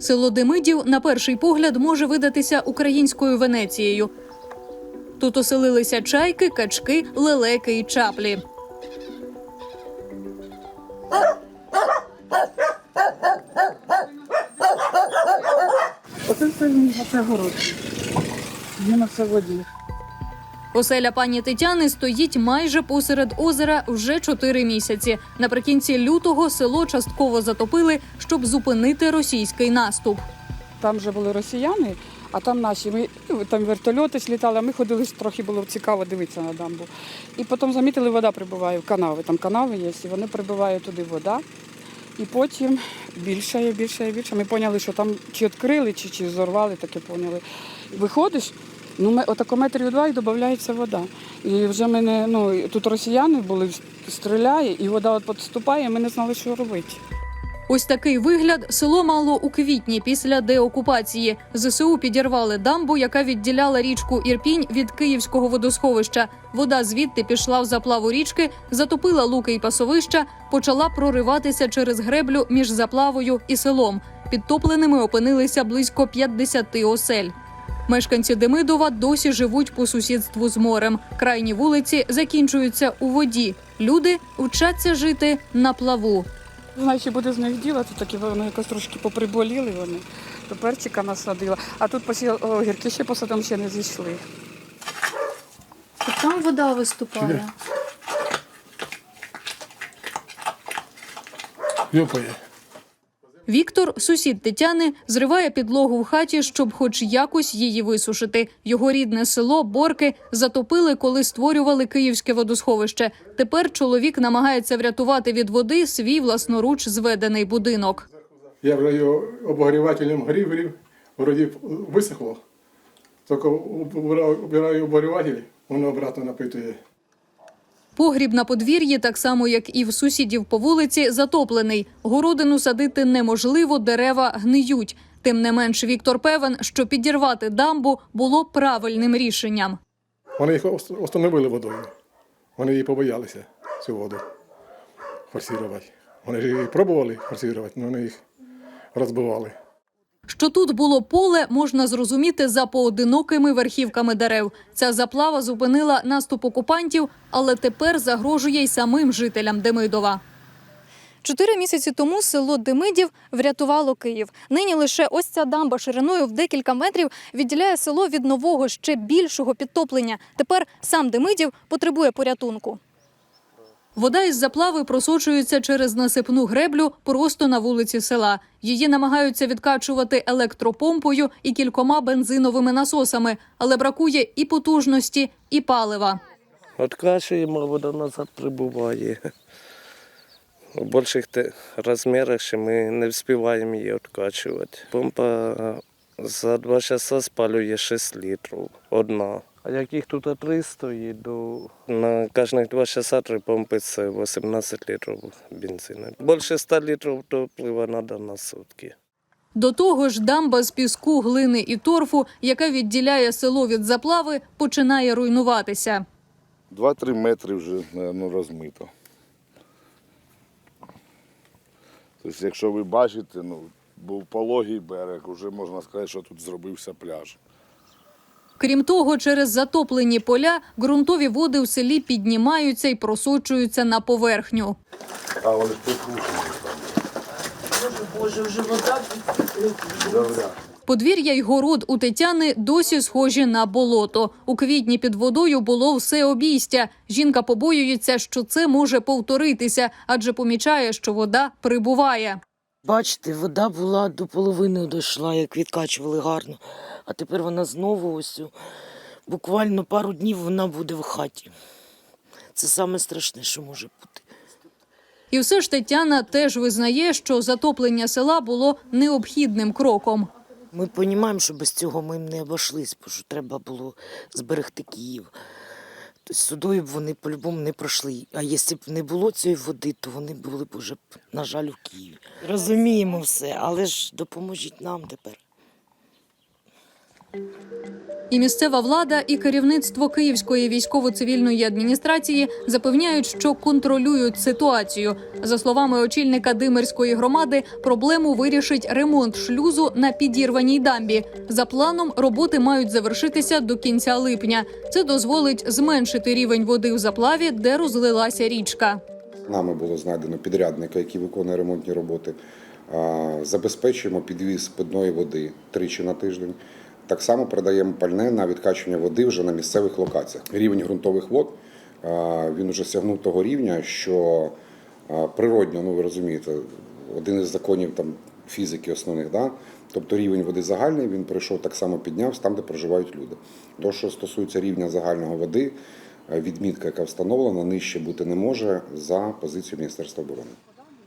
Село Демидів на перший погляд може видатися українською Венецією. Тут оселилися чайки, качки, лелеки і чаплі. Оце це город. Він на все воді. Оселя пані Тетяни стоїть майже посеред озера вже чотири місяці. Наприкінці лютого село частково затопили, щоб зупинити російський наступ. Там вже були росіяни, а там наші. Ми ну, там вертольоти слітали, а ми ходили трохи було цікаво дивитися на дамбу. І потім замітили, вода прибуває в канави. Там канави є, і вони прибувають туди вода. І потім більше, більше, більше. Ми поняли, що там чи відкрили, чи, чи зорвали, таке поняли. Виходиш, ну ми отако метрів два і додається вода. І вже мене, ну тут росіяни були, стріляє, і вода от підступає, ми не знали, що робити. Ось такий вигляд село мало у квітні після деокупації. ЗСУ підірвали дамбу, яка відділяла річку Ірпінь від Київського водосховища. Вода звідти пішла в заплаву річки, затопила луки й пасовища, почала прориватися через греблю між заплавою і селом. Підтопленими опинилися близько 50 осель. Мешканці Демидова досі живуть по сусідству з морем. Крайні вулиці закінчуються у воді. Люди вчаться жити на плаву. Знаю, чи буде з них діло, тут такі вони якось трошки поприболіли вони. То перчика насадила. А тут посі... о, гірки ще посадом ще не зійшли. Там вода виступає. Йопає. Віктор, сусід Тетяни, зриває підлогу в хаті, щоб хоч якось її висушити. Його рідне село Борки затопили, коли створювали київське водосховище. Тепер чоловік намагається врятувати від води свій власноруч зведений будинок. Я вже його обогрівателем грів, грів, вроді висохло. Тільки убираю обогріватель, воно обратно напитує. Погріб на подвір'ї, так само як і в сусідів по вулиці, затоплений. Городину садити неможливо, дерева гниють. Тим не менш, Віктор певен, що підірвати дамбу було правильним рішенням. Вони їх ост- остановили водою. Вони її побоялися, цю воду форсувати. Вони ж її пробували форсувати, але вони їх розбивали. Що тут було поле, можна зрозуміти за поодинокими верхівками дерев. Ця заплава зупинила наступ окупантів, але тепер загрожує й самим жителям Демидова. Чотири місяці тому село Демидів врятувало Київ. Нині лише ось ця дамба шириною в декілька метрів відділяє село від нового ще більшого підтоплення. Тепер сам Демидів потребує порятунку. Вода із заплави просочується через насипну греблю просто на вулиці села. Її намагаються відкачувати електропомпою і кількома бензиновими насосами, але бракує і потужності, і палива. Откачуємо, вода назад прибуває. У більших розмірах ще ми не встигаємо її відкачувати. Помпа за 2 часа спалює 6 літрів. Одна. А як їх тут три стоїть, то на кожних 2 часа три помпи це 18 літрів бензину. Більше 100 літрів топлива треба на сутки. До того ж, дамба з піску, глини і торфу, яка відділяє село від заплави, починає руйнуватися. 2-3 метри вже, мабуть, розмито. Тобто, якщо ви бачите, ну, був пологий берег, вже можна сказати, що тут зробився пляж. Крім того, через затоплені поля ґрунтові води в селі піднімаються і просочуються на поверхню. А вони ж прикручені там. Подвір'я й город у Тетяни досі схожі на болото. У квітні під водою було все обійстя. Жінка побоюється, що це може повторитися, адже помічає, що вода прибуває. Бачите, вода була до половини дійшла, як відкачували гарно. А тепер вона знову ось буквально пару днів вона буде в хаті. Це саме страшне, що може бути. І все ж Тетяна теж визнає, що затоплення села було необхідним кроком. Ми розуміємо, що без цього ми не обійшлись, бо що треба було зберегти Київ. Тобто судою б вони по-любому не пройшли. А якщо б не було цієї води, то вони були б уже, на жаль, у Києві. Розуміємо все, але ж допоможіть нам тепер. І місцева влада, і керівництво Київської військово-цивільної адміністрації запевняють, що контролюють ситуацію. За словами очільника Димирської громади, проблему вирішить ремонт шлюзу на підірваній дамбі. За планом роботи мають завершитися до кінця липня. Це дозволить зменшити рівень води в заплаві, де розлилася річка. Нами було знайдено підрядника, який виконує ремонтні роботи. Забезпечуємо підвіз питної води тричі на тиждень. Так само передаємо пальне на відкачування води вже на місцевих локаціях. Рівень ґрунтових вод він вже сягнув того рівня, що природньо, ну ви розумієте, один із законів там фізики основних, да? тобто рівень води загальний, він прийшов так само піднявся там, де проживають люди. То, що стосується рівня загального води, е, відмітка, яка встановлена, нижче бути не може за позицією Міністерства оборони.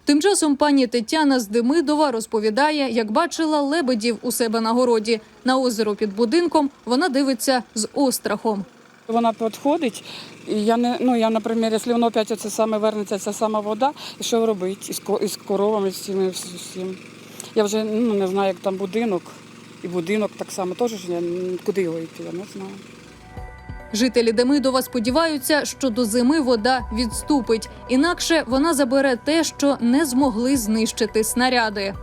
Тим часом пані Тетяна з Демидова розповідає, як бачила лебедів у себе на городі. На озеро під будинком вона дивиться з острахом. Вона підходить, і я не ну я, наприклад, якщо воно опять оце саме вернеться, ця сама вода, і що робити із, із коровами, з цими всім. Я вже ну, не знаю, як там будинок, і будинок так само теж я куди його йти, я не знаю. Жителі Демидова сподіваються, що до зими вода відступить. Інакше вона забере те, що не змогли знищити снаряди.